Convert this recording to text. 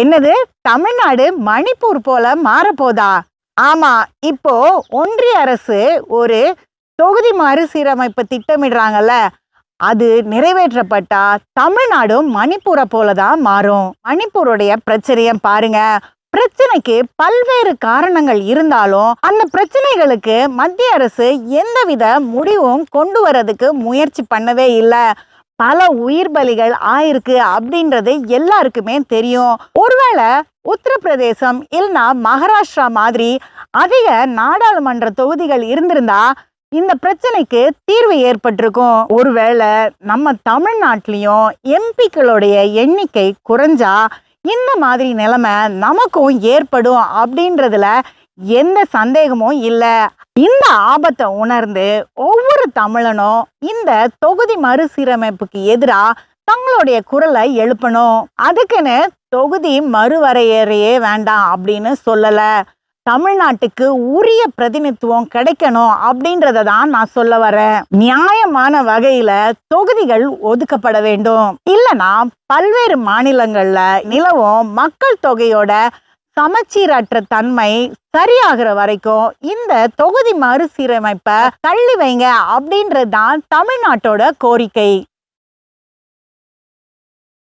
என்னது? தமிழ்நாடு மணிப்பூர் போல மாறப்போதா? ஆமா இப்போ ஒன்றிய அரசு ஒரு தொகுதி மறுசீரமைப்பு திட்டமிடுறாங்கல்ல அது நிறைவேற்றப்பட்டா தமிழ்நாடும் மணிப்பூரை போலதான் மாறும்? மணிப்பூருடைய பிரச்சனைய பாருங்க. பிரச்சனைக்கு பல்வேறு காரணங்கள் இருந்தாலும் அந்த பிரச்சனைகளுக்கு மத்திய அரசு எந்தவித முடிவும் கொண்டு வரதுக்கு முயற்சி பண்ணவே இல்லை. பல உயிர் பலிகள் ஆயிருக்கு அப்படின்றது எல்லாருக்குமே தெரியும். ஒருவேளை உத்தரப்பிரதேசம் இல்லைன்னா மகாராஷ்டிரா மாதிரி அதிக நாடாளுமன்ற தொகுதிகள் இருந்திருந்தா இந்த பிரச்சனைக்கு தீர்வு ஏற்பட்டிருக்கும். ஒருவேளை நம்ம தமிழ்நாட்டிலையும் எம்பிக்களுடைய எண்ணிக்கை குறைஞ்சா இந்த மாதிரி நிலைமை நமக்கும் ஏற்படும் அப்படின்றதுல எந்த சந்தேகமும் இல்லை. இந்த ஆபத்தை உணர்ந்து ஒவ்வொரு தமிழனும் இந்த தொகுதி மறுசீரமைப்புக்கு எதிராக தங்களுடைய குரலை எழுப்பணும். அதுக்குன்னு தொகுதி மறுவரையறையே வேண்டாம் அப்படின்னு சொல்லலை. தமிழ்நாட்டுக்கு உரிய பிரதிநிதித்துவம் கிடைக்கணும் அப்படின்றத தான் நான் சொல்ல வரேன். நியாயமான வகையில தொகுதிகள் ஒதுக்கப்பட வேண்டும். இல்லைன்னா பல்வேறு மாநிலங்கள்ல நிலவும் மக்கள் தொகையோட சமச்சீரற்ற தன்மை சரியாகிற வரைக்கும் இந்த தொகுதி மறுசீரமைப்பை தள்ளி வைங்க அப்படின்றது தான் தமிழ்நாட்டோட கோரிக்கை.